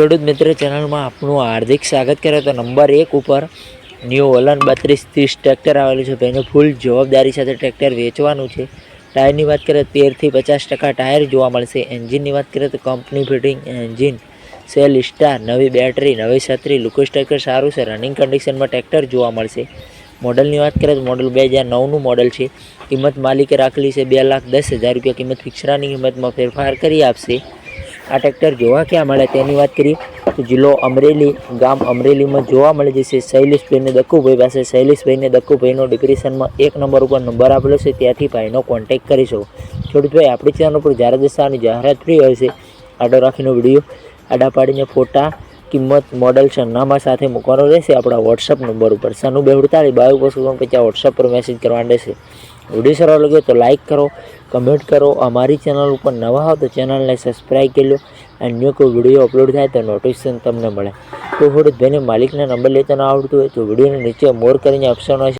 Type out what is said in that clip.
ખેડૂત મિત્ર ચેનલમાં આપનું હાર્દિક સ્વાગત કરે તો નંબર એક ઉપર ન્યૂ ઓલન બત્રીસ ત્રીસ ટ્રેક્ટર આવેલું છે. તેનું ફૂલ જવાબદારી સાથે ટ્રેક્ટર વેચવાનું છે. ટાયરની વાત કરીએ તેરથી પચાસ ટકા ટાયર જોવા મળશે. એન્જિનની વાત કરીએ તો company fitting engine self start નવી બેટરી નવી છત્રી લુકો ટ્રેક્ટર સારું છે. રનિંગ કન્ડિશનમાં ટ્રેક્ટર જોવા મળશે. મોડલની વાત કરીએ તો મોડલ બે હજાર નવનું મોડલ છે. કિંમત માલિકે રાખેલી છે બે લાખ દસ હજાર રૂપિયા. કિંમત ફિક્સરાની કિંમતમાં ફેરફાર કરી આપશે. આ ટ્રેક્ટર જોવા ક્યાં મળે તેની વાત કરીએ તો જિલ્લો અમરેલી, ગામ અમરેલીમાં જોવા મળે જશે શૈલેષભાઈને દક્કુભાઈ પાસે. શૈલેષભાઈને દક્કુભાઈનો ડિપ્રેશનમાં એક નંબર ઉપર નંબર આપેલો છે. ત્યાંથી ભાઈનો કોન્ટેક કરી શકો ખેડૂતભાઈ, આપણી ચેનલ ઉપર જ્યારે દસ્તાની જાહેરાત ફ્રી હોય છે. આડો રાખીનો વીડિયો. આડા પાડીને ફોટા. કિંમત મોડલ સરનામા સાથે મૂકવાનો રહેશે આપણા વોટ્સઅપ નંબર ઉપર. સનું બે અડતાલીસ બાવીસ બસો ઓગણપચાસ વોટ્સઅપ પર મેસેજ કરવાનો રહેશે વીડિયો સારો લાગ્યો તો લાઇક કરો કમેન્ટ કરો. અમારી ચેનલ ઉપર નવા હો તો ચેનલને સબસ્ક્રાઈબ કરી લો. અન્ય કોઈ વીડિયો અપલોડ થાય તો નોટિફિકેશન તમને મળે. તો થોડું ભાઈને માલિકના નંબર લેતા ન આવડતું હોય તો વિડીયોની નીચે મોર કરીને ઓપ્શન હોય